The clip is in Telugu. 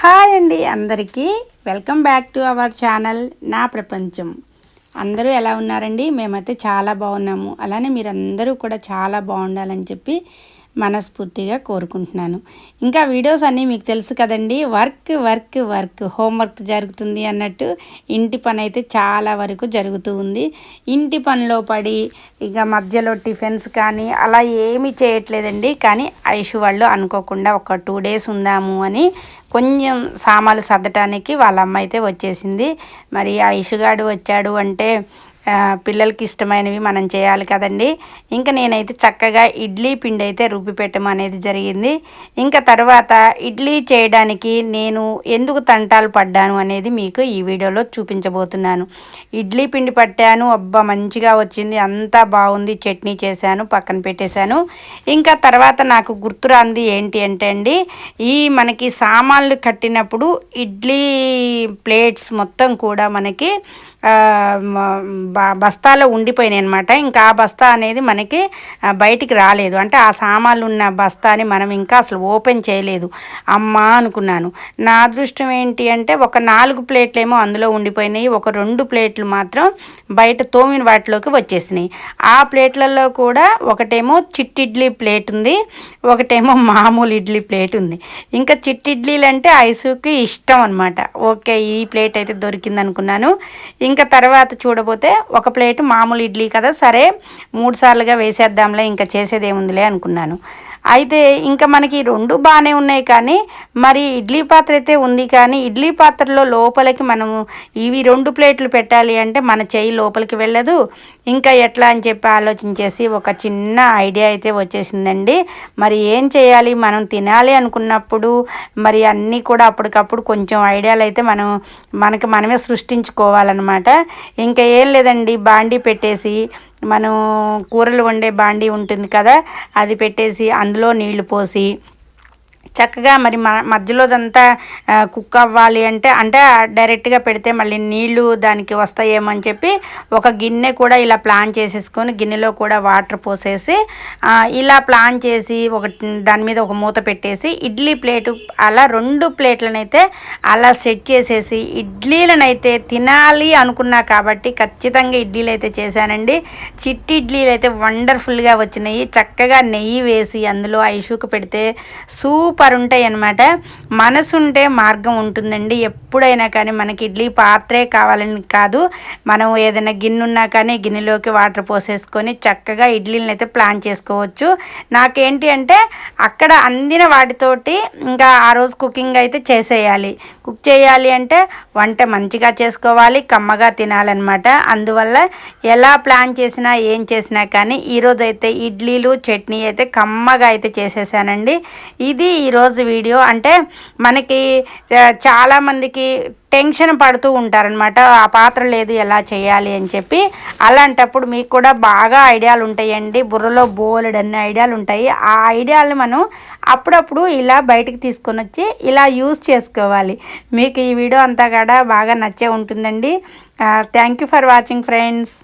హాయ్ అండి అందరికీ. Welcome back to our channel నా ప్రపంచం. అందరూ ఎలా ఉన్నారండి? మేమైతే చాలా బాగున్నాము. అలానే మీరందరూ కూడా చాలా బాగుండాలని చెప్పి మనస్ఫూర్తిగా కోరుకుంటున్నాను. ఇంకా వీడియోస్ అన్నీ మీకు తెలుసు కదండి. Work work work. హోంవర్క్ జరుగుతుంది అన్నట్టు ఇంటి పని అయితే చాలా వరకు జరుగుతూ ఉంది. ఇంటి పనిలో పడి ఇక మధ్యలో టిఫిన్స్ కానీ అలా ఏమీ చేయట్లేదండి. కానీ ఐషు వాళ్ళు అనుకోకుండా ఒక టూ డేస్ ఉందాము అని కొంచెం సామాలు సర్దటానికి వాళ్ళ అమ్మ అయితే వచ్చేసింది. మరి ఐషుగాడు వచ్చాడు అంటే పిల్లలకి ఇష్టమైనవి మనం చేయాలి కదండి. ఇంకా నేనైతే చక్కగా ఇడ్లీ పిండి అయితే రుబ్బి పెట్టడం అనేది జరిగింది. ఇంకా తర్వాత ఇడ్లీ చేయడానికి నేను ఎందుకు తంటాలు పడ్డాను అనేది మీకు ఈ వీడియోలో చూపించబోతున్నాను. ఇడ్లీ పిండి పట్టాను అబ్బా మంచిగా వచ్చింది. అంతా బాగుంది. చట్నీ చేశాను పక్కన పెట్టేశాను. ఇంకా తర్వాత నాకు గుర్తురాంది ఏంటి అంటే అండి ఈ మనకి సామాన్లు కట్టినప్పుడు ఇడ్లీ ప్లేట్స్ మొత్తం కూడా మనకి బస్తాలో ఉండిపోయినాయి అనమాట ఇంకా ఆ బస్తా అనేది మనకి బయటికి రాలేదు. అంటే ఆ సామాన్లు ఉన్న బస్తాని మనం ఇంకా అసలు ఓపెన్ చేయలేదు. అమ్మా అనుకున్నాను. నా అదృష్టం ఏంటి అంటే ఒక నాలుగు ప్లేట్లు ఏమో అందులో ఉండిపోయినాయి. ఒక రెండు ప్లేట్లు మాత్రం బయట తోమిన వాటిలోకి వచ్చేసినాయి. ఆ ప్లేట్లలో కూడా ఒకటేమో చిట్టి ఇడ్లీ ప్లేట్ ఉంది. ఒకటేమో మామూలు ఇడ్లీ ప్లేట్ ఉంది. ఇంకా చిట్టి ఇడ్లీలు అంటే ఐసుకి ఇష్టం అనమాట ఓకే ఈ ప్లేట్ అయితే దొరికింది అనుకున్నాను ఇంకా తర్వాత చూడబోతే ఒక ప్లేట్ మామూలు ఇడ్లీ కదా సరే మూడు సార్లుగా వేసేద్దాంలే ఇంకా చేసేదేముందిలే అనుకున్నాను. అయితే ఇంకా మనకి రెండు బాగానే ఉన్నాయి కానీ మరి ఇడ్లీ పాత్ర అయితే ఉంది కానీ ఇడ్లీ పాత్రలో లోపలికి మనము ఇవి రెండు ప్లేట్లు పెట్టాలి అంటే మన చెయ్యి లోపలికి వెళ్ళదు. ఇంకా ఎట్లా అని చెప్పి ఆలోచించేసి ఒక చిన్న ఐడియా అయితే వచ్చేసిందండి. మరి ఏం చేయాలి? మనం తినాలి అనుకున్నప్పుడు మరి అన్నీ కూడా అప్పటికప్పుడు కొంచెం ఐడియాలు అయితే మనం మనకి మనమే సృష్టించుకోవాలన్నమాట. ఇంకా ఏం లేదండి బాండీ పెట్టేసి మనం కూరలు వండే బాండీ ఉంటుంది కదా అది పెట్టేసి అందులో నీళ్ళు పోసి చక్కగా మరి మధ్యలోదంతా కుక్ అవ్వాలి అంటే అంటే డైరెక్ట్గా పెడితే మళ్ళీ నీళ్ళు దానికి వస్తాయేమో అని చెప్పి ఒక గిన్నె కూడా ఇలా ప్లాన్ చేసేసుకొని గిన్నెలో కూడా వాటర్ పోసేసి ఇలా ప్లాన్ చేసి ఒక దాని మీద ఒక మూత పెట్టేసి ఇడ్లీ ప్లేటు అలా రెండు ప్లేట్లనైతే అలా సెట్ చేసేసి ఇడ్లీలనైతే తినాలి అనుకున్నా కాబట్టి ఖచ్చితంగా ఇడ్లీలు అయితే చేశానండి. చిట్టి ఇడ్లీలు అయితే వండర్ఫుల్గా వచ్చినాయి. చక్కగా నెయ్యి వేసి అందులో ఐషుకు పెడితే సూపర్ సూపర్ ఉంటాయి అనమాట మనసు ఉంటే మార్గం ఉంటుందండి. ఎప్పుడైనా కానీ మనకి ఇడ్లీ పాత్రే కావాలని కాదు. మనం ఏదైనా గిన్నె ఉన్నా కానీ గిన్నెలోకి వాటర్ పోసేసుకొని చక్కగా ఇడ్లీలను అయితే ప్లాన్ చేసుకోవచ్చు. నాకేంటి అంటే అక్కడ అందిన వాటితోటి ఇంకా ఆ రోజు కుకింగ్ అయితే చేసేయాలి. కుక్ చేయాలి అంటే వంట మంచిగా చేసుకోవాలి కమ్మగా తినాలన్నమాట. అందువల్ల ఎలా ప్లాన్ చేసినా ఏం చేసినా కానీ ఈరోజు అయితే ఇడ్లీలు చట్నీ అయితే కమ్మగా అయితే చేసేసానండి. ఇది ఈరోజు ఈరోజు వీడియో. అంటే మనకి చాలామందికి టెన్షన్ పడుతూ ఉంటారనమాట ఆ పాత్ర లేదు ఎలా చేయాలి? అని చెప్పి. అలాంటప్పుడు మీకు కూడా బాగా ఐడియాలు ఉంటాయండి. బుర్రలో బోలెడ్ అన్ని ఐడియాలు ఉంటాయి. ఆ ఐడియాలు మనం అప్పుడప్పుడు ఇలా బయటికి తీసుకొని వచ్చి ఇలా యూజ్ చేసుకోవాలి. మీకు ఈ వీడియో అంతా కూడా బాగా నచ్చే ఉంటుందండి. Thank you for watching friends.